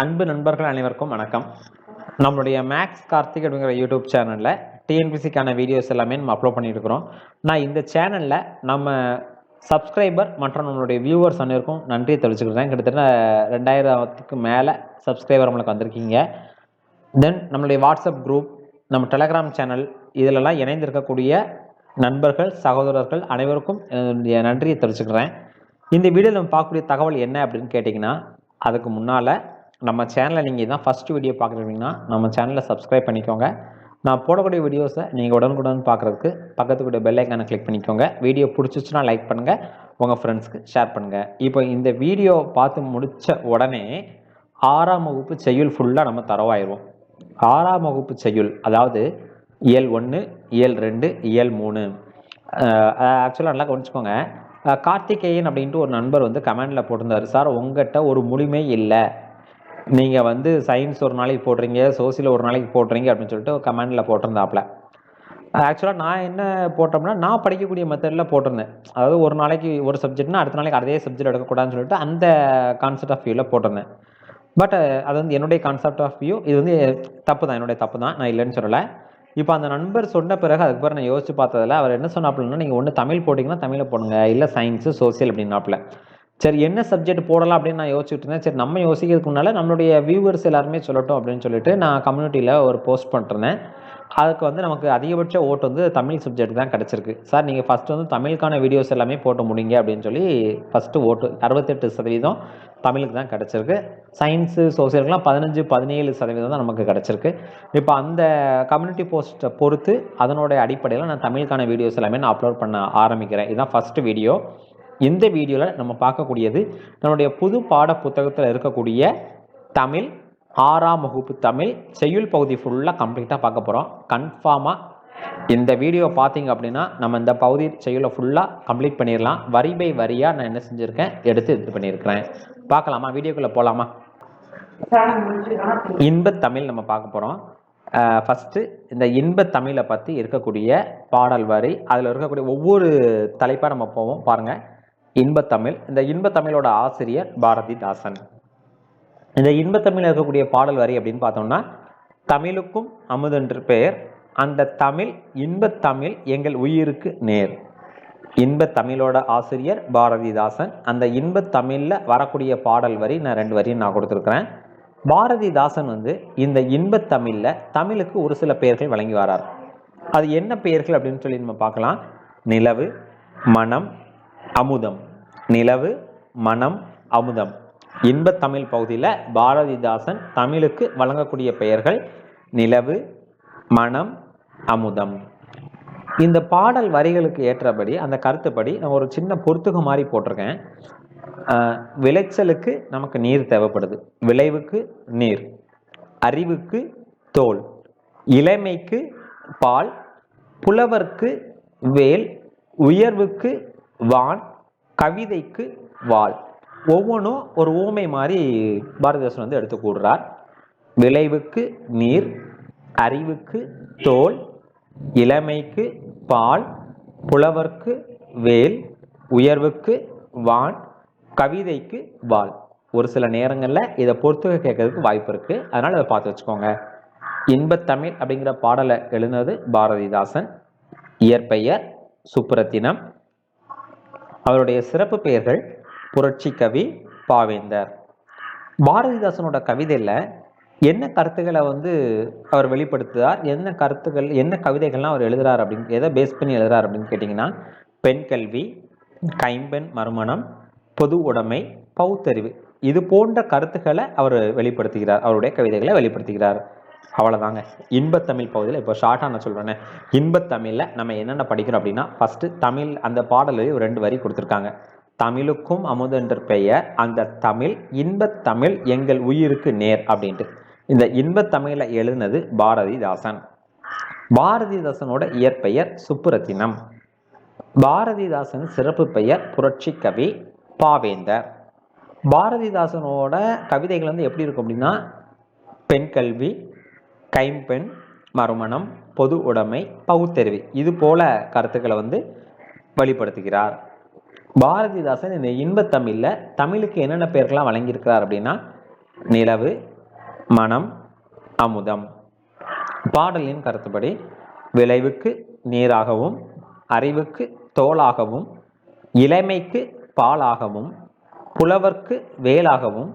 அன்பு நண்பர்கள் அனைவருக்கும் வணக்கம். நம்மளுடைய மேக்ஸ் கார்த்திக் அப்படிங்கிற யூடியூப் சேனலில் டிஎன்பிசிக்கான வீடியோஸ் எல்லாமே நம்ம அப்லோட் பண்ணியிருக்கிறோம். நான் இந்த சேனலில் நம்ம சப்ஸ்கிரைபர் மற்றும் நம்மளுடைய வியூவர்ஸ் அனைவருக்கும் நன்றியை தெரிவிச்சுக்கிறேன். கிட்டத்தட்ட ரெண்டாயிரத்துக்கு மேலே சப்ஸ்கிரைபர் நம்மளுக்கு வந்திருக்கீங்க. தென் நம்மளுடைய வாட்ஸ்அப் குரூப் நம்ம டெலகிராம் சேனல் இதிலெல்லாம் இணைந்திருக்கக்கூடிய நண்பர்கள் சகோதரர்கள் அனைவருக்கும் என்னுடைய நன்றியை தெரிவிச்சுக்கிறேன். இந்த வீடியோவில் நம்ம பார்க்கக்கூடிய தகவல் என்ன அப்படின்னு கேட்டிங்கன்னா அதுக்கு முன்னால் நம்ம சேனலை நீங்கள் தான் ஃபஸ்ட் வீடியோ பார்க்குறீங்கன்னா நம்ம சேனலை சப்ஸ்கிரைப் பண்ணிக்கோங்க. நான் போடக்கூடிய வீடியோஸை நீங்கள் உடனுக்குடன் பார்க்குறதுக்கு பக்கத்து கூட பெல் ஐக்கானை கிளிக் பண்ணிக்கோங்க. வீடியோ பிடிச்சிச்சுன்னா லைக் பண்ணுங்கள் உங்கள் ஃப்ரெண்ட்ஸ்க்கு ஷேர் பண்ணுங்கள் இப்போ இந்த வீடியோ பார்த்து முடித்த உடனே ஆறாம் வகுப்பு செய்யுள் ஃபுல்லாக நம்ம தரவாயிடுவோம். ஆறாம் வகுப்பு செய்யுள் அதாவது இயல் ஒன்று இயல் ரெண்டு இயல் மூணு. ஆக்சுவலாக நல்லா கவனிச்சுக்கோங்க. கார்த்திகேயன் அப்படின்ட்டு ஒரு நண்பர் வந்து கமெண்டில் போட்டிருந்தாரு. சார் உங்கள்கிட்ட ஒரு முழுமை இல்லை. நீங்கள் வந்து சயின்ஸ் ஒரு நாளைக்கு போடுறீங்க சோசியல் ஒரு நாளைக்கு போடுறீங்க அப்படின்னு சொல்லிட்டு கமெண்டில் போட்டிருந்தாப்புல. ஆக்சுவலாக நான் என்ன போட்டோம்னா நான் படிக்கக்கூடிய மெத்தடில் போட்டிருந்தேன். அதாவது ஒரு நாளைக்கு ஒரு சப்ஜெக்ட்னா அடுத்த நாளைக்கு அதே சப்ஜெக்ட் எடுக்கக்கூடாதுன்னு சொல்லிட்டு அந்த கான்செப்ட் ஆஃப் வியூவில் போட்டிருந்தேன். பட் அது வந்து என்னுடைய கான்செப்ட் ஆஃப் வியூ இது வந்து தப்பு தான் என்னுடைய தப்பு தான் நான் இல்லைன்னு சொல்லலை. இப்போ அந்த நண்பர் சொன்ன பிறகு அதுக்கு பிறகு நான் யோசிச்சு பார்த்ததில் அவர் என்ன சொன்னாப்புலன்னா நீங்கள் ஒன்று தமிழ் போட்டிங்கன்னா தமிழில் போடுங்க. இல்லை சயின்ஸு சோசியல் அப்படின்னாப்புல. சரி என்ன சப்ஜெக்ட் போடலாம் அப்படின்னு நான் யோசிச்சுட்டு இருந்தேன். சரி நம்ம யோசிக்கிறதுக்கு முன்னால் நம்மளுடைய வியூவர்ஸ் எல்லாருமே சொல்லட்டும் அப்படின்னு சொல்லிட்டு நான் கம்யூனிட்டியில் ஒரு போஸ்ட் பண்ணிருந்தேன் அதுக்கு வந்து நமக்கு அதிகபட்ச ஓட்டு வந்து தமிழ் சப்ஜெக்ட் தான் கிடச்சிருக்கு. சார் நீங்கள் ஃபஸ்ட்டு வந்து தமிழுக்கான வீடியோஸ் எல்லாமே போட்டு முடிங்க அப்படின்னு சொல்லி ஃபஸ்ட்டு ஓட்டு அறுபத்தெட்டு சதவீதம் தமிழுக்கு தான் கிடச்சிருக்கு. சயின்ஸு சோசியலுக்குலாம் பதினஞ்சு பதினேழு சதவீதம் தான் நமக்கு கிடச்சிருக்கு. இப்போ அந்த கம்யூனிட்டி போஸ்ட்டை பொறுத்து அதனுடைய அடிப்படையில் நான் தமிழுக்கான வீடியோஸ் எல்லாமே நான் அப்லோட் பண்ண ஆரம்பிக்கிறேன். இதுதான் ஃபஸ்ட்டு வீடியோ இந்த வீடியோவில் நம்ம பார்க்கக்கூடியது நம்முடைய புது பாட புத்தகத்தில் இருக்கக்கூடிய தமிழ் ஆறாம் வகுப்பு தமிழ் செய்யுள் பகுதி ஃபுல்லாக கம்ப்ளீட்டாக பார்க்க போகிறோம் கன்ஃபார்மாக இந்த வீடியோ பார்த்தீங்க அப்படின்னா நம்ம இந்த பகுதி செய்யுளை ஃபுல்லாக கம்ப்ளீட் பண்ணிடலாம். வரி பை வரியாக நான் என்ன செஞ்சுருக்கேன்? எடுத்து இது பண்ணியிருக்கிறேன். பார்க்கலாமா? வீடியோக்குள்ளே போகலாமா இன்பத் தமிழ் நம்ம பார்க்க போகிறோம் ஃபஸ்ட்டு இந்த இன்பத்தமிழை பற்றி இருக்கக்கூடிய பாடல் வரி அதில் இருக்கக்கூடிய ஒவ்வொரு தலைப்பாக நம்ம போவோம். பாருங்கள் இன்பத்தமிழ். இந்த இன்பத்தமிழோட ஆசிரியர் பாரதிதாசன். இந்த இன்பத்தமிழ் இருக்கக்கூடிய பாடல் வரி அப்படின்னு பார்த்தோம்னா தமிழுக்கும் அமுதென்று பெயர். அந்த தமிழ் இன்பத்தமிழ் எங்கள் உயிருக்கு நேர். இன்பத் தமிழோட ஆசிரியர் பாரதிதாசன். அந்த இன்பத்தமிழில் வரக்கூடிய பாடல் வரி நான் ரெண்டு வரியும் நான் கொடுத்துருக்குறேன். பாரதிதாசன் வந்து இந்த இன்பத் தமிழில் தமிழுக்கு ஒரு சில பெயர்கள் வழங்கி வரார். அது என்ன பெயர்கள் அப்படின்னு சொல்லி நம்ம பார்க்கலாம். நிலவு மனம் அமுதம். நிலவு மனம் அமுதம். இன்ப தமிழ் பகுதியில் பாரதிதாசன் தமிழுக்கு வழங்கக்கூடிய பெயர்கள் நிலவு மனம் அமுதம். இந்த பாடல் வரிகளுக்கு ஏற்றபடி அந்த கருத்துப்படி நான் ஒரு சின்ன பொருத்துக மாதிரி போட்டிருக்கேன். விளைச்சலுக்கு நமக்கு நீர் தேவைப்படுது. விளைவுக்கு நீர் அறிவுக்கு தோல் இளமைக்கு பால் புலவர்க்கு வேல் உயர்வுக்கு வான் கவிதைக்கு வாள். ஒவ்வொன்றும் ஒரு ஊமை மாதிரி பாரதிதாசன் வந்து எடுத்து கூடுறார் விளைவுக்கு நீர் அறிவுக்கு தோல் இளமைக்கு பால் புலவர்க்கு வேல் உயர்வுக்கு வான் கவிதைக்கு வாள். ஒரு சில நேரங்களில் இதை பொறுத்துக கேட்கறதுக்கு வாய்ப்பு இருக்குது அதனால் அதை பார்த்து வச்சுக்கோங்க. இன்பத்தமிழ் அப்படிங்கிற பாடலை எழுந்தது பாரதிதாசன். இயற்பெயர் சுப்புரத்தினம் அவருடைய சிறப்பு பெயர்கள் புரட்சி கவி பாவேந்தர். பாரதிதாசனோட கவிதையில் என்ன கருத்துக்களை வந்து அவர் வெளிப்படுத்துகிறார் என்ன கருத்துக்கள் என்ன கவிதைகள்லாம் அவர் எழுதுறார் அப்படின்னு எதை பேஸ் பண்ணி எழுதுறார் அப்படின்னு கேட்டிங்கன்னா பெண் கல்வி கைம்பெண் மறுமணம் பொது உடைமை பௌத்தறிவு இது போன்ற கருத்துக்களை அவர் வெளிப்படுத்துகிறார் அவருடைய கவிதைகளை வெளிப்படுத்துகிறார். அவ்வளோதாங்க இன்பத்தமிழ் பகுதியில் இப்போ ஷார்ட்டாக நான் சொல்கிறேனே இன்பத்தமிழில் நம்ம என்னென்ன படிக்கிறோம் அப்படின்னா ஃபஸ்ட்டு தமிழ் அந்த பாடலில் ஒரு ரெண்டு வரி கொடுத்துருக்காங்க. தமிழுக்கும் அமுதென்ற பெயர் அந்த தமிழ் இன்பத்தமிழ் எங்கள் உயிருக்கு நேர் அப்படின்ட்டு. இந்த இன்பத்தமிழில் எழுதினது பாரதிதாசன். பாரதிதாசனோட இயற்பெயர் சுப்புரத்தினம். பாரதிதாசன் சிறப்பு பெயர் புரட்சி கவி பாவேந்தர். பாரதிதாசனோட கவிதைகள் வந்து எப்படி இருக்கும் அப்படின்னா பெண் கல்வி கைம்பெண் மறுமணம் பொது உடைமை பகுத்தறிவு. இது போல கருத்துக்களை வந்து வெளிப்படுத்துகிறார். பாரதிதாசன் இந்த இன்பத்தமிழில் தமிழுக்கு என்னென்ன பேர்கள்லாம் வழங்கியிருக்கிறார் அப்படின்னா நிலவு மனம் அமுதம். பாடலின் கருத்துப்படி விளைவுக்கு நீராகவும் அறிவுக்கு தோலாகவும் இளமைக்கு பாலாகவும் புலவர்க்கு வேலாகவும்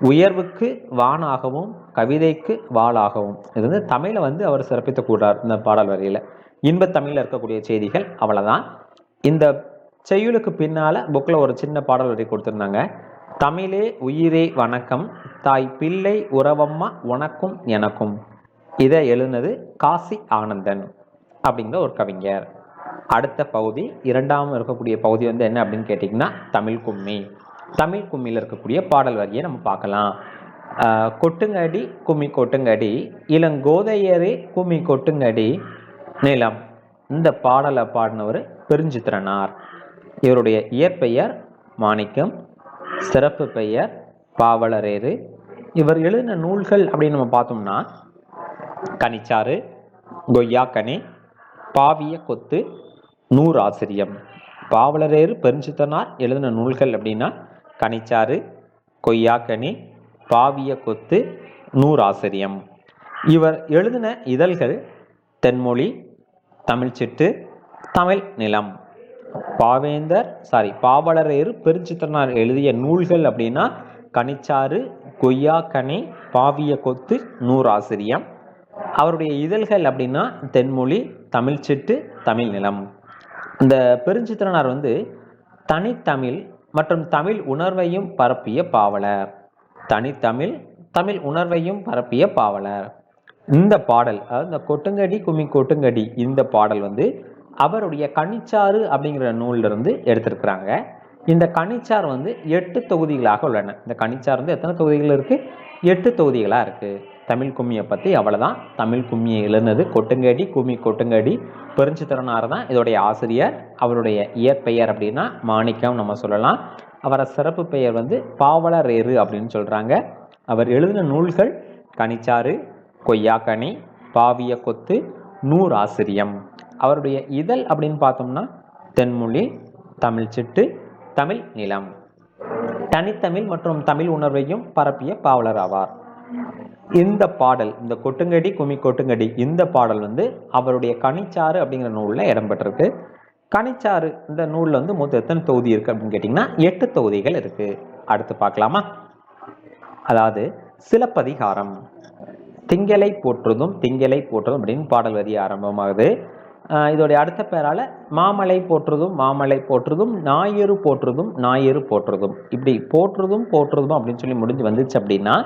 உயர்வுக்கு வானாகவும் கவிதைக்கு வாளாகவும். இது வந்து தமிழை வந்து அவர் சிறப்பித்து கூறார் இந்த பாடல் வரியில். இன்பத் தமிழில் இருக்கக்கூடிய செய்திகள் அவ்வளோதான் இந்த செய்யுளுக்கு பின்னால் புக்கில் ஒரு சின்ன பாடல் வரி கொடுத்துருந்தாங்க. தமிழே உயிரே வணக்கம் தாய் பிள்ளை உறவம்மா உனக்கும் எனக்கும். இதை எழுதினது காசி ஆனந்தன் அப்படிங்கிற ஒரு கவிஞர். அடுத்த பகுதி இரண்டாம் இருக்கக்கூடிய பகுதி வந்து என்ன அப்படின்னு கேட்டிங்கன்னா தமிழ் கும்மி தமிழ் கும்மியில் இருக்கக்கூடிய பாடல் வரியை நம்ம பார்க்கலாம். கொட்டுங்கடி கும்மி கொட்டுங்கடி இளங்கோதையரே கும்மி கொட்டுங்கடி. நிலம் இந்த பாடலை பாடினவர் பெருஞ்சித்திரனார். இவருடைய இயற்பெயர் மாணிக்கம் சிறப்பு பெயர் பாவலரேறு. இவர் எழுதின நூல்கள் அப்படின்னு நம்ம பார்த்தோம்னா கனிச்சாறு கொய்யாக்கனி பாவிய கொத்து நூறாசிரியம். பாவலரேறு பெருஞ்சித்தனார் எழுதின நூல்கள் அப்படின்னா கனிச்சாறு கொய்யாக்கனி பாவிய கொத்து நூறாசிரியம். இவர் எழுதின இதழ்கள் தென்மொழி தமிழ்ச்சிட்டு தமிழ் நிலம். பாவேந்தர் சாரி பாவலரேறு பெருஞ்சித்திரனார் எழுதிய நூல்கள் அப்படின்னா கனிச்சாறு கொய்யாக்கனி பாவிய கொத்து நூறாசிரியம். அவருடைய இதழ்கள் அப்படின்னா தென்மொழி தமிழ்ச்சிட்டு தமிழ் நிலம். இந்த பெருஞ்சித்திரனார் வந்து தனித்தமிழ் மற்றும் தமிழ் உணர்வையும் பரப்பிய பாவலர். தனித்தமிழ் தமிழ் உணர்வையும் பரப்பிய பாவலர். இந்த பாடல் அதாவது இந்த கொட்டுங்கடி கும்மி கொட்டுங்கடி இந்த பாடல் வந்து அவருடைய கனிச்சாறு அப்படிங்கிற நூல்ல இருந்து எடுத்திருக்கிறாங்க. இந்த கனிச்சார் வந்து எட்டு தொகுதிகளாக உள்ளன. இந்த கனிச்சார் வந்து எத்தனை தொகுதிகள் இருக்கு? எட்டு தொகுதிகளாக இருக்குது தமிழ் கும்மியை பற்றி அவ்வளோதான் தமிழ் கும்மியை எழுந்தது கொட்டுங்கடி கும்மி கொட்டுங்கடி. பெருஞ்சித்திரனார் தான் இதோடைய ஆசிரியர். அவருடைய இயற்பெயர் அப்படின்னா மாணிக்கம் நம்ம சொல்லலாம். அவரை சிறப்பு பெயர் வந்து பாவலர் ஏறு அப்படின்னு சொல்கிறாங்க அவர் எழுதின நூல்கள் கனிச்சாறு கொய்யாக்கனி பாவிய கொத்து நூறாசிரியம். அவருடைய இதழ் அப்படின்னு பார்த்தோம்னா தென்மொழி தமிழ் சிட்டு தமிழ் நிலம். தனித்தமிழ் மற்றும் தமிழ் உணர்வையும் பரப்பிய பாவலர் ஆவார். இந்த பாடல் இந்த கொட்டுங்கடி கும்மி கொட்டுங்கடி இந்த பாடல் வந்து அவருடைய கனிச்சாறு அப்படிங்கிற நூலில் இடம்பெற்றிருக்கு. கனிச்சாறு இந்த நூலில் வந்து மொத்தம் எத்தனை தொகுதி இருக்கு அப்படின்னு கேட்டிங்கன்னா எட்டு தொகுதிகள் இருக்கு. அடுத்து பார்க்கலாமா? அதாவது சிலப்பதிகாரம். திங்களை போற்றுதும் திங்களை போற்றுதும் அப்படின்னு பாடல் வரி ஆரம்பமாகுது. இதோடைய அடுத்த பேரால மாமலை போற்றுதும் மாமலை போற்றுதும் ஞாயிறு போற்றுதும் ஞாயிறு போற்றுதும். இப்படி போற்றுதும் போற்றுதும் அப்படின்னு சொல்லி முடிஞ்சு வந்துச்சு அப்படின்னா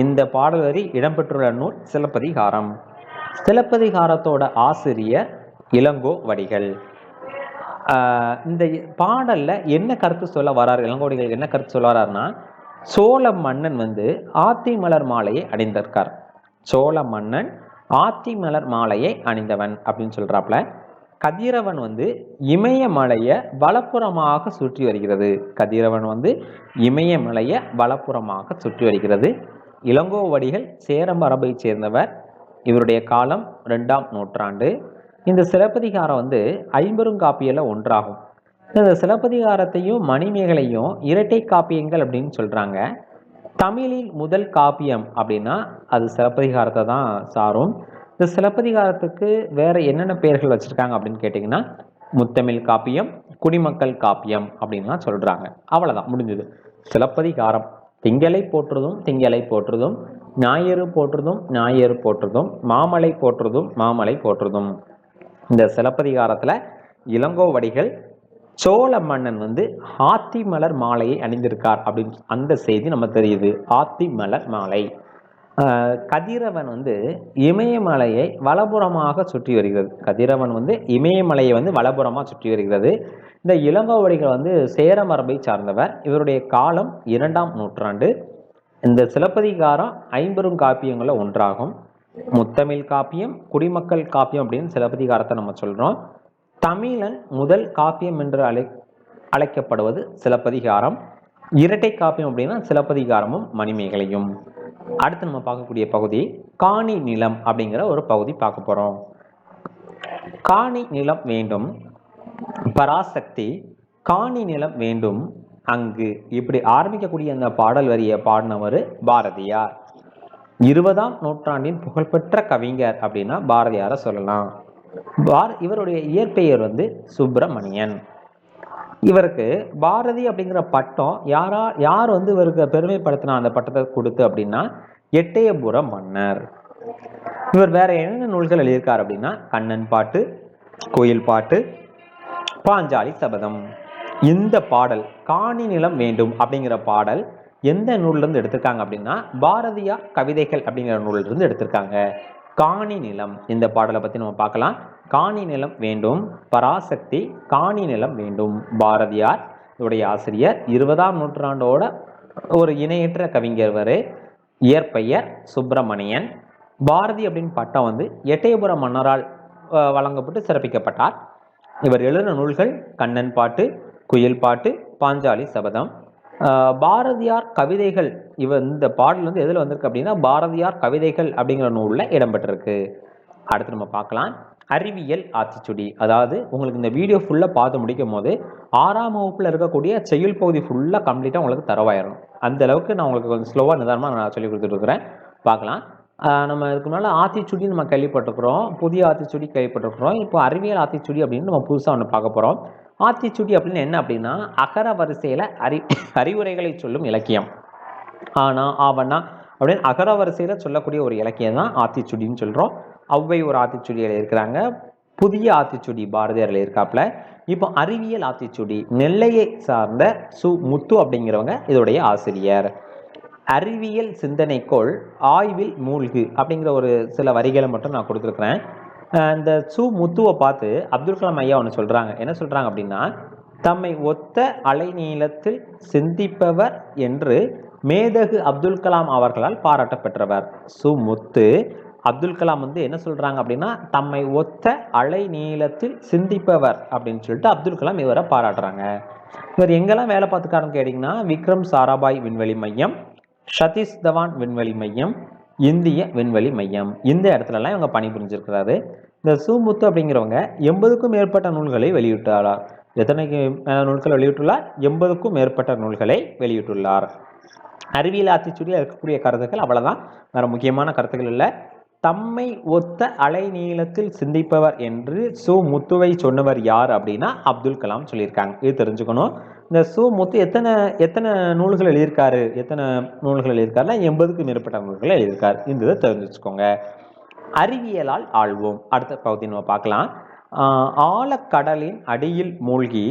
இந்த பாடல் வரி இடம்பெற்றுள்ள நூல் சிலப்பதிகாரம். சிலப்பதிகாரத்தோட ஆசிரியர் இளங்கோ வடிகள். இந்த பாடல்ல என்ன கருத்து சொல்ல வரார் இளங்கோடிகள் என்ன கருத்து சொல்ல வராருன்னா சோழ மன்னன் வந்து ஆத்தி மலர் மாலையை அணிந்திருக்கார். சோழ மன்னன் ஆத்தி மலர் மாலையை அணிந்தவன் அப்படின்னு சொல்றாப்ல. கதிரவன் வந்து இமயமலையை வலப்புறமாக சுற்றி வருகிறது. கதிரவன் வந்து இமயமலையை வலப்புறமாக சுற்றி வருகிறது. இளங்கோவடிகள் சேர மரபைச் சேர்ந்தவர். இவருடைய காலம் ரெண்டாம் நூற்றாண்டு. இந்த சிலப்பதிகாரம் வந்து ஐம்பெருங்காப்பியில் ஒன்றாகும். இந்த சிலப்பதிகாரத்தையும் மணிமேகலையும் இரட்டை காப்பியங்கள் அப்படின்னு சொல்கிறாங்க தமிழில் முதல் காப்பியம் அப்படின்னா அது சிலப்பதிகாரத்தை தான் சாரும். இந்த சிலப்பதிகாரத்துக்கு வேற என்னென்ன பெயர்கள் வச்சுருக்காங்க அப்படின்னு கேட்டிங்கன்னா முத்தமிழ் காப்பியம் குடிமக்கள் காப்பியம் அப்படின்லாம் சொல்கிறாங்க அவ்வளோதான் முடிஞ்சது. சிலப்பதிகாரம். திங்களை போற்றுதும் திங்களை போற்றுதும். ஞாயிறு போற்றுதும் ஞாயிறு போற்றுதும். மாமலை போற்றுதும் மாமலை போற்றுதும். இந்த சிலப்பதிகாரத்துல இளங்கோவடிகள் சோழ மன்னன் வந்து ஆத்தி மலர் மாலையை அணிந்திருக்கார் அப்படின்னு அந்த செய்தி நம்ம தெரியுது. ஆத்தி மலர் மாலை. கதிரவன் வந்து இமயமலையை வலப்புறமாக சுற்றி வருகிறது. கதிரவன் வந்து இமயமலையை வந்து வலப்புறமாக சுற்றி வருகிறது. இந்த இளங்கோவடிகள் வந்து சேர மரபை சார்ந்தவர். இவருடைய காலம் இரண்டாம் நூற்றாண்டு. இந்த சிலப்பதிகாரம் ஐம்பெரும் காப்பியங்களில் ஒன்றாகும். முத்தமிழ் காப்பியம் குடிமக்கள் காப்பியம் அப்படின்னு சிலப்பதிகாரத்தை நம்ம சொல்றோம். தமிழன் முதல் காப்பியம் என்று அழை அழைக்கப்படுவது சிலப்பதிகாரம். இரட்டை காப்பியம் அப்படின்னா சிலப்பதிகாரமும் மணிமேகலையும். அடுத்து நம்ம பார்க்கக்கூடிய பகுதி காணி நிலம் அப்படிங்கிற ஒரு பகுதி பார்க்க போறோம். காணி நிலம் வேண்டும் பராசக்தி காணி நிலம் வேண்டும். அங்கு இப்படி ஆரம்பிக்கக்கூடிய அந்த பாடல் வரியை பாடினவர் பாரதியார். இருபதாம் நூற்றாண்டின் புகழ்பெற்ற கவிஞர் அப்படின்னா பாரதியாரை சொல்லலாம். பார் இவருடைய இயற்பெயர் வந்து சுப்பிரமணியன். இவருக்கு பாரதி அப்படிங்கிற பட்டம் யாரா யார் வந்து இவருக்கு பெருமைப்படுத்தினா அந்த பட்டத்தை கொடுத்து அப்படின்னா எட்டயபுர மன்னர். இவர் வேற என்னென்ன நூல்கள் எழுதியிருக்கார் அப்படின்னா கண்ணன் பாட்டு கோயில் பாட்டு பாஞ்சாலி சபதம். இந்த பாடல் காணி நிலம் வேண்டும் அப்படிங்கிற பாடல் எந்த நூல்லேருந்து எடுத்திருக்காங்க அப்படின்னா பாரதியார் கவிதைகள் அப்படிங்கிற நூல்லேருந்து எடுத்திருக்காங்க. காணி நிலம் இந்த பாடலை பற்றி நம்ம பார்க்கலாம். காணி நிலம் வேண்டும் பராசக்தி காணி நிலம் வேண்டும். பாரதியார் இவருடைய ஆசிரியர் இருபதாம் நூற்றாண்டோட ஒரு இணையற்ற கவிஞர் வரு இயற்பெயர் சுப்பிரமணியன். பாரதி அப்படின்னு பட்டம் வந்து எட்டயபுர மன்னரால் வழங்கப்பட்டு சிறப்பிக்கப்பட்டார். இவர் எழுதின நூல்கள் கண்ணன் பாட்டு குயில் பாட்டு பாஞ்சாலி சபதம். பாரதியார் கவிதைகள் இவ இந்த பாடல் வந்து எதில் வந்திருக்கு அப்படின்னா பாரதியார் கவிதைகள் அப்படிங்கிற நூலில் இடம்பெற்றிருக்கு. அடுத்து நம்ம பார்க்கலாம். அறிவியல் ஆத்திச்சுடி. அதாவது உங்களுக்கு இந்த வீடியோ ஃபுல்லாக பார்த்து முடிக்கும் போது ஆறாம் வகுப்பில் இருக்கக்கூடிய செயல் பகுதி ஃபுல்லாக கம்ப்ளீட்டாக உங்களுக்கு தரவாயிரும் அந்த அளவுக்கு நான் உங்களுக்கு கொஞ்சம் ஸ்லோவாக நிதானமாக நான் சொல்லி கொடுத்துட்ருக்குறேன் பார்க்கலாம். நம்ம இதுக்கு முன்னால் ஆத்திச்சுடி நம்ம கேள்விப்பட்டிருக்கிறோம். புதிய ஆத்திச்சுடி கேள்விப்பட்டிருக்கிறோம். இப்போ அறிவியல் ஆத்திச்சுடி அப்படின்னு நம்ம புதுசாக ஒன்று பார்க்க போகிறோம் ஆத்திச்சுடி அப்படின்னு என்ன அப்படின்னா அகர வரிசையில் அறி அறிவுரைகளை சொல்லும் இலக்கியம். ஆனால் ஆவண்ணா அப்படின்னு அகர வரிசையில் சொல்லக்கூடிய ஒரு இலக்கியம் தான் ஆத்திச்சுடின்னு சொல்கிறோம் அவ்வை ஒரு ஆத்திச்சுடியில் இருக்கிறாங்க. புதிய ஆத்திச்சுடி பாரதியாரில் இருக்காப்புல இப்போ அறிவியல் ஆத்திச்சுடி நெல்லையை சார்ந்த சு முத்து அப்படிங்கிறவங்க இதோடைய ஆசிரியர். அறிவியல் சிந்தனைக்கோள் ஆய்வில் மூழ்கு அப்படிங்கிற ஒரு சில வரிகளை மட்டும் நான் கொடுத்துருக்குறேன். இந்த சு முத்துவை பார்த்து அப்துல் கலாம் ஐயா ஒன்று சொல்கிறாங்க என்ன சொல்கிறாங்க அப்படின்னா தம்மை ஒத்த அலைநீளத்தில் சிந்திப்பவர் என்று மேதகு அப்துல் கலாம் அவர்களால் பாராட்ட பெற்றவர் சு முத்து அப்துல் கலாம் வந்து என்ன சொல்றாங்க அப்படின்னா தம்மை ஒத்த அலை நீளத்தில் சிந்திப்பவர் அப்படின்னு சொல்லிட்டு அப்துல் கலாம் இவரை பாராட்டுறாங்க. இவர் எங்கெல்லாம் வேலை பார்த்துக்காருன்னு கேட்டிங்கன்னா விக்ரம் சாராபாய் விண்வெளி மையம் சதீஷ் தவான் விண்வெளி மையம் இந்திய விண்வெளி மையம். இந்த இடத்துலலாம் இவங்க பணிபுரிஞ்சிருக்கிறாரு. இந்த சுமுத்து அப்படிங்கிறவங்க எண்பதுக்கும் மேற்பட்ட நூல்களை வெளியிட்டுள்ளார் எத்தனைக்கு நூல்களை நூல்கள் வெளியிட்டுள்ளார்? எண்பதுக்கும் மேற்பட்ட நூல்களை வெளியிட்டுள்ளார். அறிவியல் ஆத்திச்சூடியில் இருக்கக்கூடிய கருத்துக்கள் அவ்வளவுதான். வேற முக்கியமான கருத்துக்கள் இல்லை. தம்மை ஒத்த அலை நீளத்தில் சிந்திப்பவர் என்று சு முத்துவை சொன்னவர் யார் அப்படின்னா அப்துல் கலாம் சொல்லியிருக்காங்க. இது தெரிஞ்சுக்கணும். இந்த சு முத்து எத்தனை எத்தனை நூல்கள் எழுதியிருக்காரு? எத்தனை நூல்கள் எழுதியிருக்காருன்னா எண்பதுக்கும் மேற்பட்ட நூல்கள் எழுதியிருக்காரு. இந்த இதை தெரிஞ்சுக்கோங்க. அறிவியலால் ஆழ்வோம் அடுத்த பகுதி நம்ம பார்க்கலாம். ஆழக்கடலின் அடியில் மூழ்கி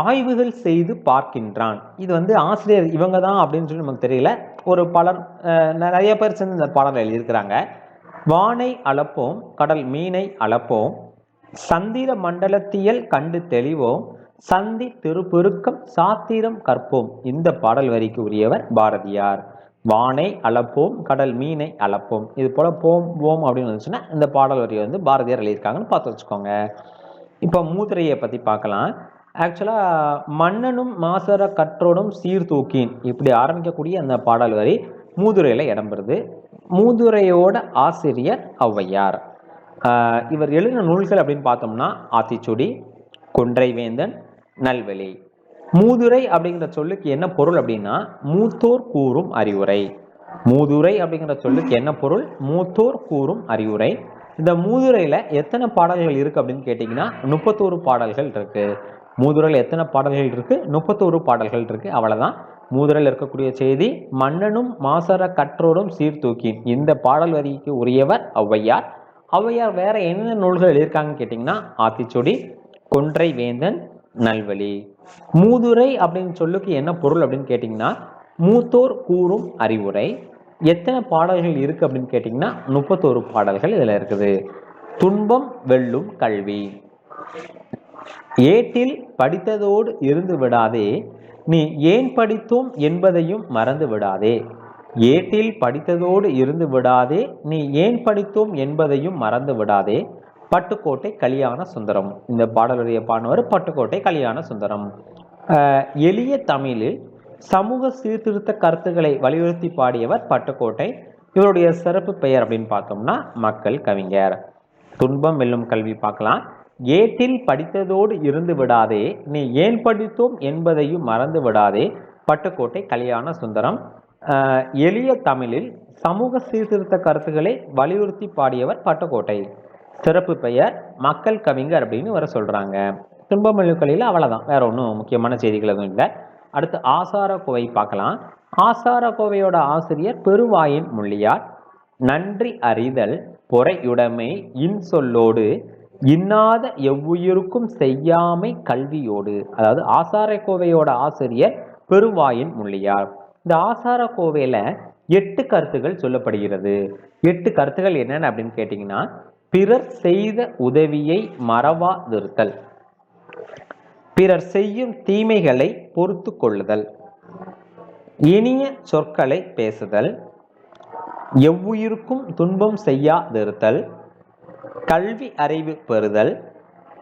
ஆய்வுகள் செய்து பார்க்கின்றான். இது வந்து ஆசிரியர் இவங்க தான் அப்படின்னு சொல்லி நமக்கு தெரியல. ஒரு பலர் நிறைய பேர் சேர்ந்து இந்த பாடல் எழுதியிருக்கிறாங்க. வானை அளப்போம் கடல் மீனை அளப்போம். சந்திர மண்டலத்தியல் கண்டு தெளிவோம். சந்தி திருப்பெருக்கம் சாத்திரம் கற்போம். இந்த பாடல் வரிக்கு உரியவர் பாரதியார். வானை அளப்போம் கடல் மீனை அளப்போம். இது போல போம் போம் அப்படின்னு வந்துச்சுன்னா இந்த பாடல் வரி வந்து பாரதியார் எழுதியிருக்காங்கன்னு பார்த்து வச்சுக்கோங்க. இப்போ மூதுரையை பற்றி பார்க்கலாம். ஆக்சுவலாக மன்னனும் மாசர கற்றோடும் சீர்தூக்கின் இப்படி ஆரம்பிக்கக்கூடிய அந்த பாடல் வரி மூதுரையில் இடம்பெறுது. மூதுரையோட ஆசிரியர் ஔவையார். இவர் எழுதின நூல்கள் அப்படின்னு பார்த்தோம்னா ஆத்திச்சுடி கொன்றைவேந்தன் நல்வெளி. மூதுரை அப்படிங்கிற சொல்லுக்கு என்ன பொருள் அப்படின்னா மூத்தோர் கூறும் அறிவுரை. மூதுரை அப்படிங்கிற சொல்லுக்கு என்ன பொருள்? மூத்தோர் கூறும் அறிவுரை. இந்த மூதுரையில எத்தனை பாடல்கள் இருக்கு அப்படின்னு கேட்டிங்கன்னா முப்பத்தோரு பாடல்கள் இருக்கு. மூதுரையில் எத்தனை பாடல்கள் இருக்கு? முப்பத்தோரு பாடல்கள் இருக்கு. அவ்வளவுதான். மூதுரையில் இருக்கக்கூடிய செய்தி மன்னனும் மாசர கற்றோரும் சீர்தூக்கின். இந்த பாடல் வரிக்கு உரியவர் ஔவையார். ஔவையார் வேற என்னென்ன நூல்கள் எழுதியிருக்காங்கன்னு கேட்டிங்கன்னா ஆத்திச்சுடி கொன்றை வேந்தன் நல்வழி. மூதுரை அப்படின்னு சொல்லுக்கு என்ன பொருள் அப்படின்னு கேட்டிங்கன்னா மூத்தோர் கூறும் அறிவுரை. எத்தனை பாடல்கள் இருக்கு அப்படின்னு கேட்டிங்கன்னா முப்பத்தோரு பாடல்கள் இதில் இருக்குது. துன்பம் வெல்லும் கல்வி. ஏட்டில் படித்ததோடு இருந்து விடாதே நீ ஏன் படித்தோம் என்பதையும் மறந்து விடாதே ஏட்டில் படித்ததோடு இருந்து விடாதே நீ ஏன் படித்தோம் என்பதையும் மறந்து விடாதே பட்டுக்கோட்டை கல்யாண சுந்தரம். இந்த பாடலுடைய பாடுவர் பட்டுக்கோட்டை கல்யாண சுந்தரம். எளிய தமிழில் சமூக சீர்திருத்த கருத்துக்களை வலியுறுத்தி பாடியவர் பட்டுக்கோட்டை. இவருடைய சிறப்பு பெயர் அப்படின்னு பார்த்தோம்னா மக்கள் கவிஞர். துன்பம் வெல்லும் கல்வி பார்க்கலாம். ஏட்டில் படித்ததோடு இருந்து விடாதே நீ ஏன் படித்தோம் என்பதையும் மறந்து விடாதே. பட்டுக்கோட்டை கல்யாண சுந்தரம். எளிய தமிழில் சமூக சீர்திருத்த கருத்துக்களை வலியுறுத்தி பாடியவர் பட்டுக்கோட்டை. சிறப்பு பெயர் மக்கள் கவிஞர் அப்படின்னு வர சொல்றாங்க. துன்பமொழிகளில் அவ்வளோதான் வேற ஒன்றும் முக்கியமான செய்திகள் எதுவும் இல்லை. அடுத்து ஆசார கோவை பார்க்கலாம். ஆசார கோவையோட ஆசிரியர் பெருவாயின் முள்ளியார். நன்றி அறிதல் பொறையுடைமை இன்சொல்லோடு இன்னாத எவ்வுயிருக்கும் செய்யாமை கல்வியோடு அதாவது ஆசாரக்கோவையோட ஆசிரியர் பெருவாயின் முள்ளியார். இந்த ஆசாரக்கோவையில எட்டு கருத்துகள் சொல்லப்படுகிறது. எட்டு கருத்துகள் என்னென்ன அப்படின்னு கேட்டிங்கன்னா பிறர் செய்த உதவியை மறவாதிருத்தல் பிறர் செய்யும் தீமைகளை பொறுத்து கொள்ளுதல். இனிய சொற்களை பேசுதல். எவ்வுயிருக்கும் துன்பம் செய்யாதிருத்தல் கல்வி அறிவு பெறுதல்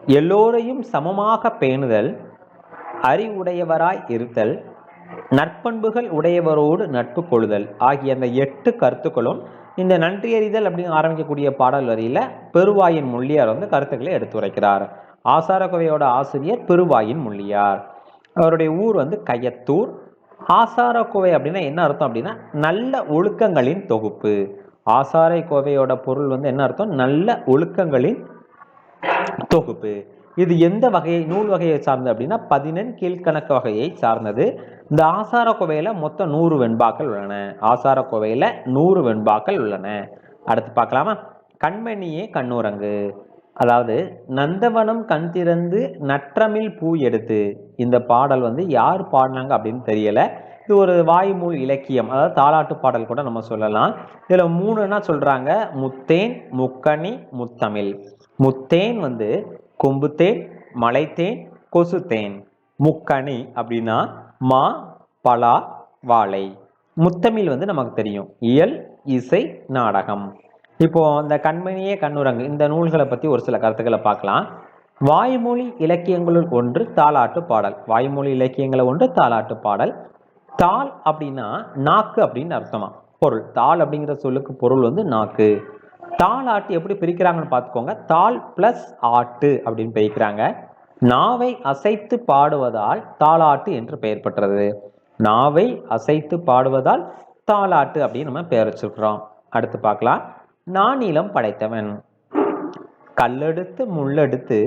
எல்லோரையும் சமமாக பேணுதல் அறிவுடையவராய் இருத்தல் நற்பண்புகள் உடையவரோடு நட்பு கொள்ளுதல் ஆகிய அந்த எட்டு கருத்துக்களும் இந்த நன்றியறிதல் அப்படின்னு ஆரம்பிக்கக்கூடிய பாடல் வரியில பெருவாயின் முள்ளியார் வந்து கருத்துக்களை எடுத்துரைக்கிறார் ஆசாரகோவையோட ஆசிரியர் பெருவாயின் முள்ளியார். அவருடைய ஊர் வந்து கையத்தூர். ஆசாரக்குவை அப்படின்னா என்ன அர்த்தம் அப்படின்னா நல்ல ஒழுக்கங்களின் தொகுப்பு. ஆசாரை கோவையோட பொருள் வந்து என்ன அர்த்தம்? நல்ல ஒழுக்கங்களின் தொகுப்பு. இது எந்த வகையை நூல் வகையை சார்ந்தது அப்படின்னா பதினெண் கீழ்கணக்கு வகையை சார்ந்தது. இந்த ஆசார கோவையில மொத்தம் நூறு வெண்பாக்கள் உள்ளன. ஆசார கோவையில நூறு வெண்பாக்கள் உள்ளன. அடுத்து பார்க்கலாமா? கண்மணியே கண்ணுரங்கு. அதாவது நந்தவனம் கண் திறந்து நற்றமிழ் பூ எடுத்து இந்த பாடல் வந்து யார் பாடினாங்க அப்படின்னு தெரியல. இது ஒரு வாய்மூல் இலக்கியம் அதாவது தாலாட்டு பாடல் கூட நம்ம சொல்லலாம். இதுல மூணு என்ன சொல்றாங்க? முத்தேன் முக்கணி முத்தமிழ். முத்தேன் வந்து கொம்புத்தேன் மலைத்தேன் கொசுத்தேன். முக்கணி அப்படின்னா மா பலா வாழை. முத்தமிழ் வந்து நமக்கு தெரியும். இயல் இசை நாடகம். இப்போ இந்த கண்மணியே கண்ணுரங்கு இந்த நூல்களை பத்தி ஒரு சில கருத்துக்களை பார்க்கலாம். வாய்மொழி இலக்கியங்களுள் ஒன்று தாலாட்டு பாடல். வாய்மொழி இலக்கியங்களை ஒன்று தாலாட்டு பாடல். தாள் அப்படின்னா நாக்கு அப்படின்னு அர்த்தமா? பொருள். தாள் அப்படிங்கிற சொல்லுக்கு பொருள் வந்து நாக்கு. தாள் ஆட்டு எப்படி பிரிக்கிறாங்கன்னு பார்த்துக்கோங்க. தாள் பிளஸ் ஆட்டு அப்படின்னு பிரிக்கிறாங்க. நாவை அசைத்து பாடுவதால் தாளாட்டு என்று பெயர் பெற்றது. நாவை அசைத்து பாடுவதால் தாளாட்டு அப்படின்னு நம்ம பெயர் வச்சிருக்கிறோம். அடுத்து பார்க்கலாம். நானிலம் படைத்தவன். கல்லெடுத்து முள்ளெடுத்து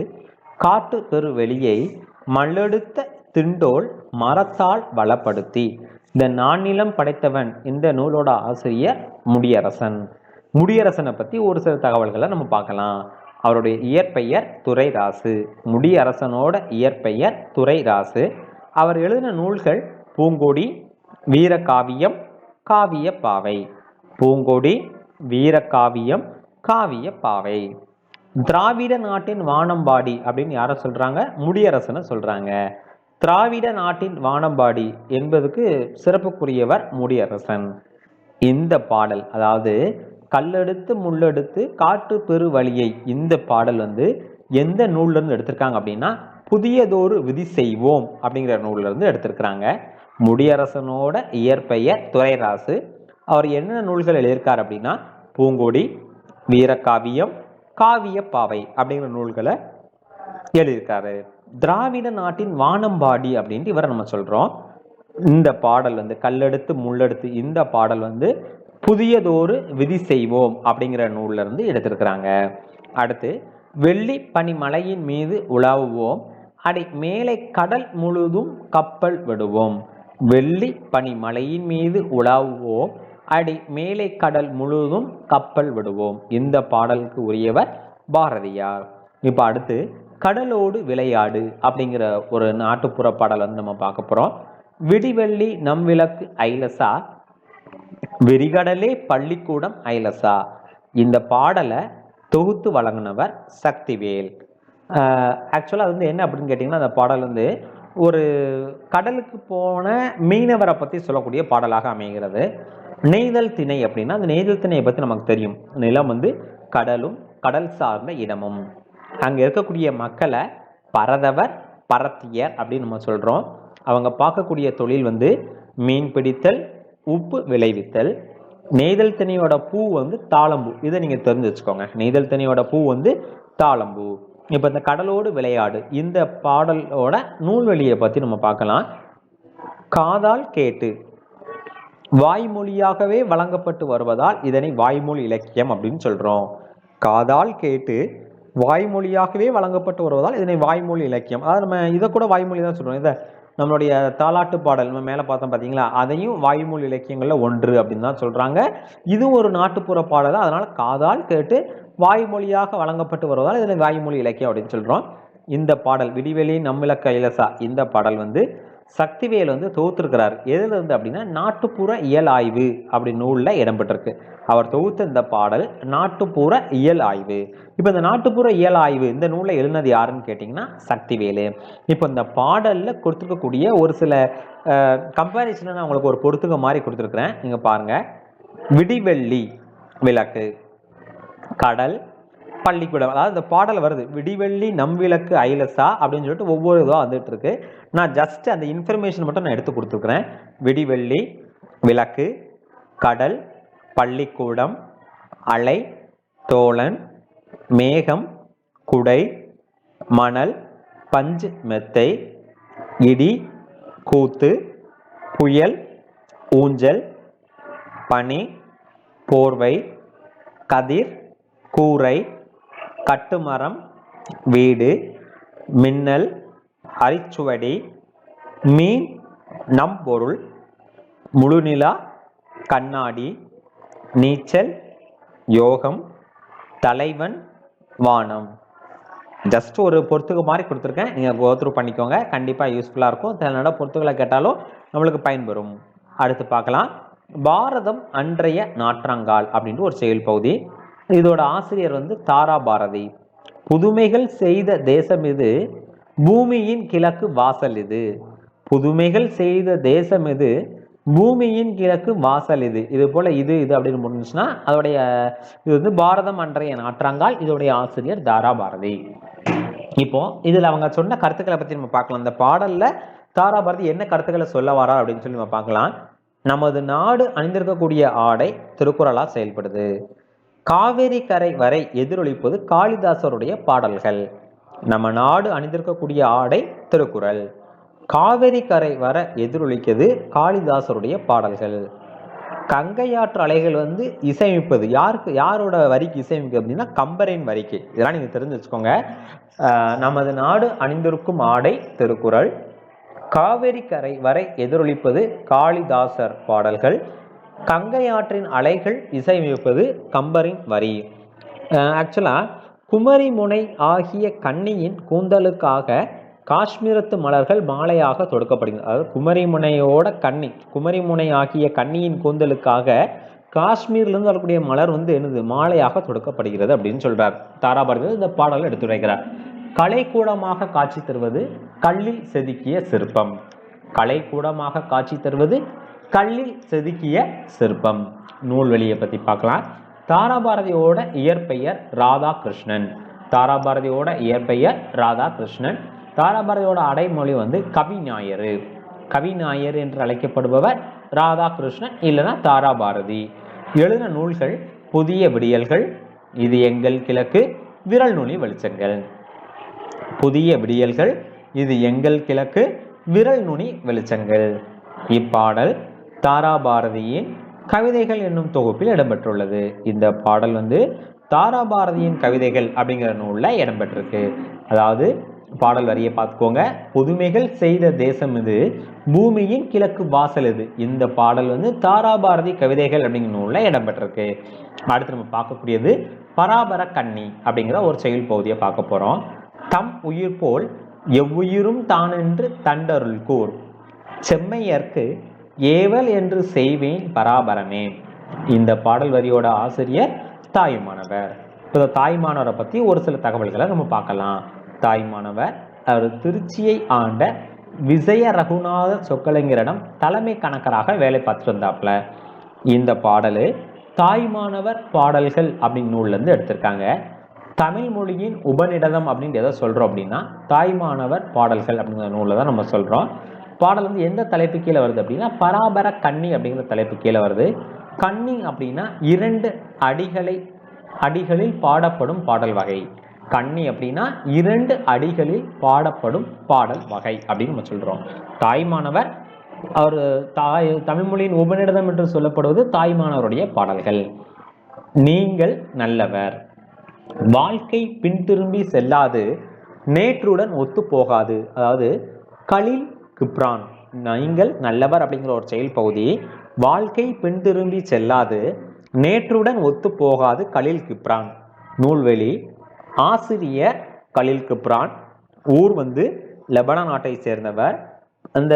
காட்டு பெரு வெளியை மல்லெடுத்த திண்டோல் மரத்தால் வளப்படுத்தி. இந்த நானிலம் படைத்தவன் இந்த நூலோட ஆசிரியர் முடியரசன். முடியரசனை பத்தி ஒரு சில தகவல்களை நம்ம பார்க்கலாம். அவருடைய இயற்பெயர் துரைராசு. முடியரசனோட இயற்பெயர் துரைராசு. அவர் எழுதின நூல்கள் பூங்கொடி வீரகாவியம் காவிய பாவை பூங்கொடி வீரகாவியம் காவிய பாவை திராவிட நாட்டின் வானம்பாடி அப்படின்னு யாரை சொல்றாங்க? முடியரசனை சொல்றாங்க. திராவிட நாட்டின் வானம்பாடி என்பதுக்கு சிறப்புக்குரியவர் முடியரசன். இந்த பாடல் அதாவது கல்லெடுத்து முள்ளெடுத்து காட்டு பெரு வழியை இந்த பாடல் வந்து எந்த நூல்ல இருந்து எடுத்திருக்காங்க அப்படின்னா புதியதொரு விதி செய்வோம் அப்படிங்கிற நூல்ல இருந்து எடுத்திருக்கிறாங்க. முடியரசனோட இயற்பெயர் துரைராசு. அவர் என்னென்ன நூல்கள் எழுதியிருக்கார் அப்படின்னா பூங்கொடி வீரகாவியம் காவிய பாவை அப்படிங்கிற நூல்களை எழுதியிருக்காரு. திராவிட நாட்டின் வானம்பாடி அப்படின்ட்டு இவரை நம்ம சொல்றோம். இந்த பாடல் வந்து கல்லெடுத்து முள்ளெடுத்து இந்த பாடல் வந்து புதியதொரு விதி செய்வோம் அப்படிங்கிற நூல்ல இருந்து எடுத்திருக்கிறாங்க. அடுத்து வெள்ளி பனிமலையின் மீது உலாவுவோம். அடை மேலே கடல் முழுதும் கப்பல் விடுவோம். வெள்ளி பனிமலையின் மீது உலாவுவோம். அடி மேலே கடல் முழுதும் கப்பல் விடுவோம். இந்த பாடலுக்கு உரியவர் பாரதியார். இப்போ அடுத்து கடலோடு விளையாடு அப்படிங்கிற ஒரு நாட்டுப்புற பாடல் வந்து நம்ம பார்க்க போகிறோம் விடிவெள்ளி நம் விளக்கு ஐலசா விரிகடலே பள்ளிக்கூடம் ஐலசா. இந்த பாடலை தொகுத்து வழங்கினவர் சக்திவேல். ஆக்சுவலாக அது வந்து என்ன அப்படின்னு கேட்டிங்கன்னா அந்த பாடல் வந்து ஒரு கடலுக்கு போன மீனவரை பற்றி சொல்லக்கூடிய பாடலாக அமைகிறது. நெய்தல் திணை அப்படின்னா அந்த நெய்தல் திணையை பற்றி நமக்கு தெரியும். நிலம் வந்து கடலும் கடல் சார்ந்த இடமும். அங்கே இருக்கக்கூடிய மக்களை பரதவர் பரத்தியர் அப்படின்னு நம்ம சொல்கிறோம் அவங்க பார்க்கக்கூடிய தொழில் வந்து மீன் பிடித்தல் உப்பு விளைவித்தல். நெய்தல் தனியோட பூ வந்து தாளம்பூ. இதை நீங்கள் தெரிஞ்சு வச்சுக்கோங்க நெய்தல் தனியோட பூ வந்து தாளம்பூ. இப்போ இந்த கடலோடு விளையாடு. இந்த பாடலோட நூல்வெளியை பற்றி நம்ம பார்க்கலாம். காதால் கேட்டு. வாய்மொழியாகவே வழங்கப்பட்டு வருவதால் இதனை வாய்மொழி இலக்கியம் அப்படின்னு சொல்கிறோம் காதால் கேட்டு வாய்மொழியாகவே வழங்கப்பட்டு வருவதால் இதனை வாய்மொழி இலக்கியம். அதாவது நம்ம இதை கூட வாய்மொழி தான் சொல்கிறோம் இதை நம்மளுடைய தாலாட்டு பாடல் நம்ம மேலே பார்த்தோம் பார்த்தீங்களா அதையும் வாய்மொழி இலக்கியங்களில் ஒன்று அப்படின்னு தான் சொல்கிறாங்க இது ஒரு நாட்டுப்புற பாடல் தான். காதால் கேட்டு வாய்மொழியாக வழங்கப்பட்டு வருவதால் இதனை வாய்மொழி இலக்கியம் அப்படின்னு சொல்கிறோம் இந்த பாடல் விடிவெளி நம்மிலக்க இலசா இந்த பாடல் வந்து சக்திவேல் வந்து தொகுத்திருக்கிறார். எதில் இருந்து அப்படின்னா நாட்டுப்புற இயல் ஆய்வு அப்படி நூலில் இடம்பெற்றிருக்கு. அவர் தொகுத்த இந்த பாடல் நாட்டுப்புற இயல் ஆய்வு. இப்போ இந்த நாட்டுப்புற இயல் ஆய்வு இந்த நூலில் எழுதினது யாருன்னு கேட்டிங்கன்னா சக்திவேலு. இப்போ இந்த பாடலில் கொடுத்துருக்கக்கூடிய ஒரு சில கம்பேரிசனை நான் உங்களுக்கு ஒரு பொறுத்துக்க மாதிரி கொடுத்துருக்குறேன். நீங்கள் பாருங்கள் விடிவெள்ளி விளக்கு. கடல் பள்ளிக்கூடம் அதாவது இந்த பாடல் வருது விடிவெள்ளி நம்விளக்கு ஐலசா அப்படின்னு சொல்லிட்டு ஒவ்வொரு இதுவாக வந்துட்டு இருக்கு நான் ஜஸ்ட் அந்த இன்ஃபர்மேஷன் மட்டும் நான் எடுத்து கொடுத்துருக்குறேன். விடிவெள்ளி விளக்கு கடல் பள்ளிக்கூடம் அலை தோழன் மேகம் குடை மணல் பஞ்சு மெத்தை இடி கூத்து புயல் ஊஞ்சல் பனி போர்வை கதிர் கூரை கட்டுமரம் வீடு மின்னல் அரிச்சுவடி மீன் நம்பொருள் முழுநிலா கண்ணாடி நீச்சல் யோகம் தலைவன் வானம். ஜஸ்ட் ஒரு பொறுத்துக்கு மாதிரி கொடுத்துருக்கேன். நீங்கள் கோத்ரூ பண்ணிக்கோங்க. கண்டிப்பாக யூஸ்ஃபுல்லாக இருக்கும். தன்னோட பொறுத்துக்களை கேட்டாலும் நம்மளுக்கு பயன்பெறும். அடுத்து பார்க்கலாம். பாரதம் அன்றைய நாற்றங்கால் அப்படின்ட்டு ஒரு செயல் பகுதி. இதோட ஆசிரியர் வந்து தாரா பாரதி. புதுமைகள் செய்த தேசம் இது பூமியின் கிழக்கு வாசல் இது. புதுமைகள் செய்த தேசம் இது பூமியின் கிழக்கு வாசல் இது. இது போல இது இது அப்படின்னு முடிஞ்சுன்னா அதோடைய இது வந்து பாரதம் அன்றைய நாற்றாங்கால் இதோடைய ஆசிரியர் தாரா பாரதி. இப்போ இதுல அவங்க சொன்ன கருத்துக்களை பத்தி நம்ம பார்க்கலாம். இந்த பாடல்ல தாரா பாரதி என்ன கருத்துக்களை சொல்ல வரா அப்படின்னு சொல்லி நம்ம பார்க்கலாம். நமது நாடு அணிந்திருக்கக்கூடிய ஆடை திருக்குறளா செயல்படுது. காவேரி கரை வரை எதிரொலிப்பது காளிதாசருடைய பாடல்கள். நம்ம நாடு அணிந்திருக்கக்கூடிய ஆடை திருக்குறள். காவேரி கரை வர எதிரொலிக்கிறது காளிதாசருடைய பாடல்கள். கங்கையாற்று அலைகள் வந்து இசையமைப்பது. யாருக்கு யாரோட வரிக்கு இசையமைக்கு அப்படின்னா கம்பரின் வரிக்கு. இதெல்லாம் நீங்க தெரிஞ்சு வச்சுக்கோங்க நமது நாடு அணிந்திருக்கும் ஆடை திருக்குறள். காவேரி கரை வரை எதிரொலிப்பது காளிதாசர் பாடல்கள். கங்கை ஆற்றின் அலைகள் இசையமைப்பது கம்பரின் வரி. ஆக்சுவலாக குமரி முனை ஆகிய கன்னியின் கூந்தலுக்காக காஷ்மீரத்து மலர்கள் மாலையாக தொடுக்கப்படுகிறது அதாவது குமரி முனையோட கன்னி குமரி முனை ஆகிய கன்னியின் கூந்தலுக்காக காஷ்மீர்லேருந்து வரக்கூடிய மலர் வந்து என்னது? மாலையாக தொடுக்கப்படுகிறது அப்படின்னு சொல்கிறார் தாராபாரதி இந்த பாடலை எடுத்துரைக்கிறார். கலைக்கூடமாக காட்சி தருவது கல்லில் செதுக்கிய சிற்பம். கலைக்கூடமாக காட்சி தருவது கல்லில் செதுக்கிய சிற்பம். நூல்வெளியை பற்றி பார்க்கலாம். தாராபாரதியோட இயற்பெயர் ராதாகிருஷ்ணன். தாராபாரதியோட இயற்பெயர் ராதாகிருஷ்ணன். தாராபாரதியோட அடைமொழி வந்து கவி ஞாயிறு. கவி ஞாயிறு என்று அழைக்கப்படுபவர் ராதாகிருஷ்ணன் இல்லைன்னா தாராபாரதி. எழுதின நூல்கள் புதிய விடியல்கள் இது எங்கள் கிழக்கு விரல் நுனி வெளிச்சங்கள். புதிய விடியல்கள் இது எங்கள் கிழக்கு விரல் நுனி வெளிச்சங்கள். இப்பாடல் தாராபாரதியின் கவிதைகள் என்னும் தொகுப்பில் இடம்பெற்றுள்ளது. இந்த பாடல் வந்து தாராபாரதியின் கவிதைகள் அப்படிங்கிற நூலில் இடம்பெற்றிருக்கு. அதாவது பாடல் வரியை பார்த்துக்கோங்க. புதுமைகள் செய்த தேசம் இது பூமியின் கிழக்கு வாசல் இது. இந்த பாடல் வந்து தாராபாரதி கவிதைகள் அப்படிங்கிற நூலில் இடம்பெற்றிருக்கு. அடுத்து நம்ம பார்க்கக்கூடியது பராபர கன்னி அப்படிங்கிற ஒரு செயல் பகுதியை பார்க்க போகிறோம் தம் உயிர் போல் எவ்வுயிரும் தானென்று தண்டருள் கூர் செம்மையர்க்கு ஏவல் என்று செய்வேன் பராபரமே. இந்த பாடல் வரியோட ஆசிரியர் தாயுமானவர். இப்போ தாய்மானவரை பற்றி ஒரு சில தகவல்களை நம்ம பார்க்கலாம். தாய்மானவர் அவர் திருச்சியை ஆண்ட விஜய ரகுநாத சொக்கலிங்கரிடம் தலைமை கணக்கராக வேலை பார்த்துட்டு வந்தாப்புல இந்த பாடல் தாய்மானவர் பாடல்கள் அப்படின்னு நூல்லேருந்து எடுத்திருக்காங்க. தமிழ் மொழியின் உபநிடதம் அப்படின்னு எதை சொல்கிறோம் அப்படின்னா தாய்மானவர் பாடல்கள் அப்படிங்கிற நூலில் தான் நம்ம சொல்கிறோம் பாடல் வந்து எந்த தலைப்பு கீழே வருது அப்படின்னா பராபர கன்னி அப்படிங்கிற தலைப்பு கீழே வருது. கன்னி அப்படின்னா இரண்டு அடிகளை அடிகளில் பாடப்படும் பாடல் வகை. கண்ணி அப்படின்னா இரண்டு அடிகளில் பாடப்படும் பாடல் வகை அப்படின்னு நம்ம சொல்கிறோம் தாய்மானவர் அவர் தாய் தமிழ்மொழியின் உபநிடதம் என்று சொல்லப்படுவது தாய்மானவருடைய பாடல்கள். நீங்கள் நல்லவர். வாழ்க்கை பின்திரும்பி செல்லாது நேற்றுடன் ஒத்து போகாது அதாவது களில் கிப்ரான். நீங்கள் நல்லவர் அப்படிங்கிற ஒரு செயல் பகுதி. வாழ்க்கை பின்திரும்பி செல்லாது. நேற்றுடன் ஒத்து போகாது கலில் கிப்ரான். நூல்வெளி. ஆசிரியர் கலில் கிப்ரான். ஊர் வந்து லெபனான் நாட்டை சேர்ந்தவர். அந்த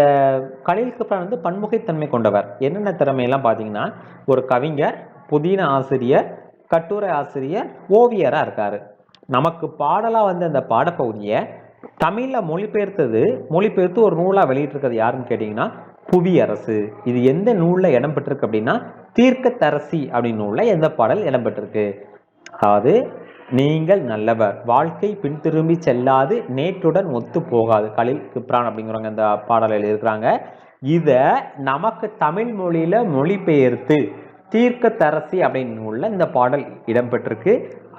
கலில் கிப்ரான் வந்து பன்முகைத்தன்மை கொண்டவர். என்னென்ன திறமையெல்லாம் பார்த்தீங்கன்னா ஒரு கவிஞர் புதின ஆசிரியர் கட்டுரை ஆசிரியர் ஓவியராக இருக்காரு. நமக்கு பாடலாக வந்த அந்த பாடப்பகுதியை தமிழில் மொழிபெயர்த்தது மொழிபெயர்த்து ஒரு நூலாக வெளியிட்டிருக்கிறது யாருன்னு கேட்டிங்கன்னா புவியரசு இது எந்த நூலில் இடம்பெற்றிருக்கு அப்படின்னா தீர்க்கத்தரசி அப்படின்னு நூலில் எந்த பாடல் இடம்பெற்றிருக்கு அதாவது நீங்கள் நல்லவர் வாழ்க்கை பின்திரும்பி செல்லாது நேற்றுடன் ஒத்து போகாது. கலில் கிப்ரான் அப்படிங்கிறவங்க இந்த பாடலில் எழுதியிருக்கிறாங்க. இதை நமக்கு தமிழ் மொழியில் மொழிபெயர்த்து தீர்க்கத்தரசி அப்படின்னு நூலில் இந்த பாடல் இடம்பெற்றிருக்கு.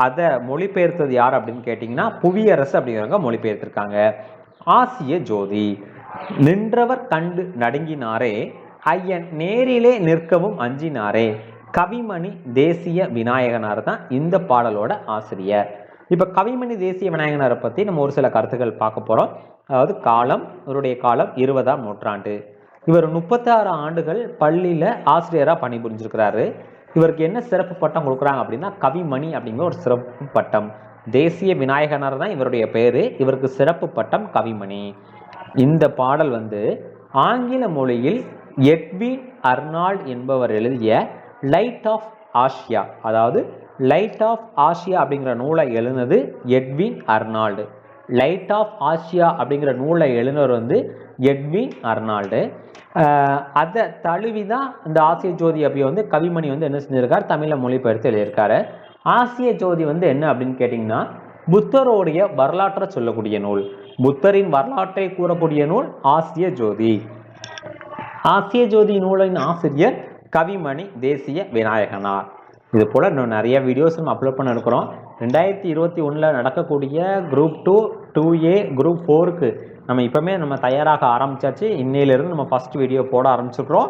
அதை மொழிபெயர்த்தது யார் அப்படின்னு கேட்டிங்கன்னா புவியரசு அப்படிங்கிறவங்க மொழிபெயர்த்திருக்காங்க. ஆசிய ஜோதி. நின்றவர் கண்டு நடுங்கினாரே ஐயன் நேரிலே நிற்கவும் அஞ்சினாரே கவிமணி தேசிய விநாயகனார் தான் இந்த பாடலோட ஆசிரியர். இப்போ கவிமணி தேசிய விநாயகனாரை பற்றி நம்ம ஒரு சில கருத்துக்கள் பார்க்க போகிறோம் அதாவது காலம் இவருடைய காலம் இருபதாம் நூற்றாண்டு. இவர் முப்பத்தாறு ஆண்டுகள் பள்ளியில் ஆசிரியராக பணிபுரிஞ்சிருக்கிறாரு. இவருக்கு என்ன சிறப்பு பட்டம் கொடுக்குறாங்க அப்படின்னா கவிமணி அப்படிங்கிற ஒரு சிறப்பு பட்டம். தேசிய விநாயகனர் தான் இவருடைய பேர் இவருக்கு சிறப்பு பட்டம் கவிமணி. இந்த பாடல் வந்து ஆங்கில மொழியில் எட்வின் அர்னால்ட் என்பவர் எழுதிய லைட் ஆஃப் ஆசியா அதாவது லைட் ஆஃப் ஆசியா அப்படிங்கிற நூலை எழுதினது Edwin Arnold. Light of Asia அப்படிங்கிற நூலை எழுந்தவர் வந்து எட்வின் அர்னால்டு அதை தழுவி தான் இந்த ஆசிய ஜோதி அப்படி வந்து கவிமணி வந்து என்ன செஞ்சிருக்கார்? தமிழில் மொழிபெயர்த்து எழுதியிருக்காரு. ஆசிய ஜோதி வந்து என்ன அப்படின்னு கேட்டிங்கன்னா புத்தருடைய வரலாற்றை சொல்லக்கூடிய நூல். புத்தரின் வரலாற்றை கூறக்கூடிய நூல் ஆசிய ஜோதி. ஆசிய ஜோதி நூலின் ஆசிரியர் கவிமணி தேசிய விநாயகனார். இது போல் இன்னும் நிறைய வீடியோஸ் நம்ம அப்லோட் பண்ண இருக்கிறோம். ரெண்டாயிரத்தி இருபத்தி ஒன்றில் நடக்கக்கூடிய group two two A group ஃபோருக்கு நம்ம இப்போமே நம்ம தயாராக ஆரம்பிச்சாச்சு. இன்னையிலிருந்து நம்ம ஃபஸ்ட் வீடியோ போட ஆரம்பிச்சிருக்கிறோம்.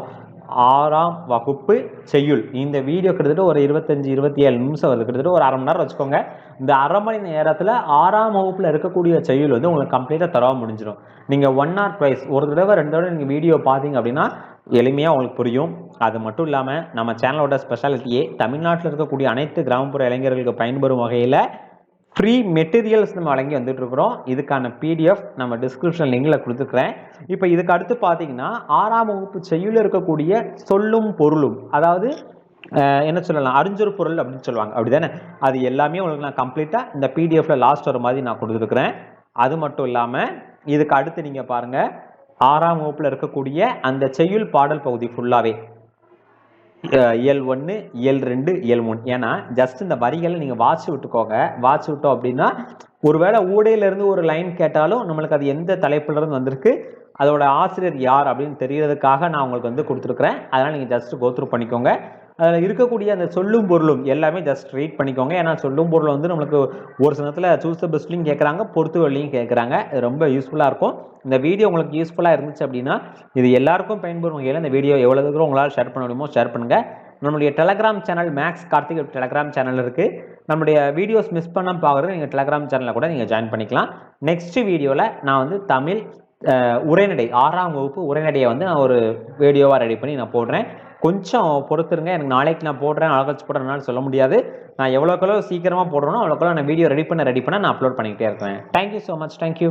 ஆறாம் வகுப்பு செய்யுள். இந்த வீடியோ கிட்டத்தட்ட ஒரு இருபத்தஞ்சி இருபத்தி ஏழு நிமிஷம் வருது. கிட்டத்தட்ட ஒரு அரை மணி நேரம் வச்சுக்கோங்க. இந்த அரை மணி நேரத்தில் ஆறாம் வகுப்பில் இருக்கக்கூடிய செய்யுள் வந்து உங்களுக்கு கம்ப்ளீட்டாக தரவா முடிஞ்சிடும் நீங்கள் ஒன் ஆர் ட்வைஸ் ஒரு தடவை ரெண்டு தடவை நீங்கள் வீடியோ பார்த்தீங்க அப்படின்னா எளிமையாக உங்களுக்கு புரியும். அது மட்டும் இல்லாமல் நம்ம சேனலோட ஸ்பெஷாலிட்டியே தமிழ்நாட்டில் இருக்கக்கூடிய அனைத்து கிராமப்புற இளைஞர்களுக்கு பயன்பெறும் வகையில் ஃப்ரீ மெட்டீரியல்ஸ் நம்ம வழங்கி வந்துட்டு இருக்கிறோம் இதுக்கான பிடிஎஃப் நம்ம டிஸ்கிரிப்ஷன் லிங்கில் கொடுத்துருக்குறேன் இப்போ இதுக்கு அடுத்து பார்த்தீங்கன்னா ஆறாம் வகுப்பு செய்யுள்ள இருக்கக்கூடிய சொல்லும் பொருளும் அதாவது என்ன சொல்லலாம் அறிஞ்சொரு பொருள் அப்படின்னு சொல்லுவாங்க. அப்படிதானே? அது எல்லாமே உங்களுக்கு நான் கம்ப்ளீட்டாக இந்த பிடிஎஃப்ல லாஸ்ட் வர மாதிரி நான் கொடுத்துருக்குறேன். அது மட்டும் இல்லாமல் இதுக்கு அடுத்து நீங்கள் பாருங்கள் ஆறாம் வகுப்பில் இருக்கக்கூடிய அந்த செய்யுள் பாடல் பகுதி ஃபுல்லாகவே இயல் ஒன்று இயல் ரெண்டு இயல் மூணு. ஏன்னா ஜஸ்ட் இந்த வரிகளை நீங்கள் வாட்ச் விட்டுக்கோங்க. வாட்ச் விட்டோம் அப்படின்னா ஒருவேளை ஊடையிலேருந்து ஒரு லைன் கேட்டாலும் நம்மளுக்கு அது எந்த தலைப்புலேருந்து வந்திருக்கு அதோட ஆசிரியர் யார் அப்படின்னு தெரியறதுக்காக நான் உங்களுக்கு வந்து கொடுத்துருக்குறேன். அதனால் நீங்கள் ஜஸ்ட் கோத்ரூ பண்ணிக்கோங்க. அதில் இருக்கக்கூடிய அந்த சொல்லும் பொருளும் எல்லாமே ஜஸ்ட் ரீட் பண்ணிக்கோங்க. ஏன்னா சொல்லும் பொருள் வந்து நம்மளுக்கு ஒரு சில நேரத்தில் சூஸ் த பெஸ்ட்லையும் கேட்குறாங்க பொறுத்து வழியும் கேட்குறாங்க இது ரொம்ப யூஸ்ஃபுல்லாக இருக்கும். இந்த வீடியோ உங்களுக்கு யூஸ்ஃபுல்லாக இருந்துச்சு அப்படின்னா இது எல்லாருக்கும் பயன்படும் வகையில் இந்த வீடியோ எவ்வளோ தூரம் உங்களால் ஷேர் பண்ண முடியுமோ ஷேர் பண்ணுங்கள் நம்மளுடைய Telegram channel Max Karthik Telegram channel இருக்குது நம்மளுடைய வீடியோஸ் மிஸ் பண்ணாமல் பார்க்குறது நீங்கள் டெலகிராம் சேனலில் கூட நீங்கள் ஜாயின் பண்ணிக்கலாம். நெக்ஸ்ட் வீடியோவில் நான் வந்து தமிழ் உரைநடை ஆறாம் வகுப்பு உரைநடையை வந்து நான் ஒரு வீடியோவாக ரெடி பண்ணி நான் போடுறேன். கொஞ்சம் பொறுத்துருங்க. எனக்கு நாளைக்கு நான் போடுறேன் அழகச்சு போடுறேன்னு சொல்ல முடியாது. நான் எவ்வளோக்கெவ்வளோ சீக்கிரமாக போடுறேனோ அவ்வளோக்கெவ்வளோ நான் வீடியோ ரெடி பண்ண ரெடி பண்ண நான் அப்லோட் பண்ணிக்கிட்டே இருக்கேன் தேங்க்யூ ஸோ மச் தேங்க்யூ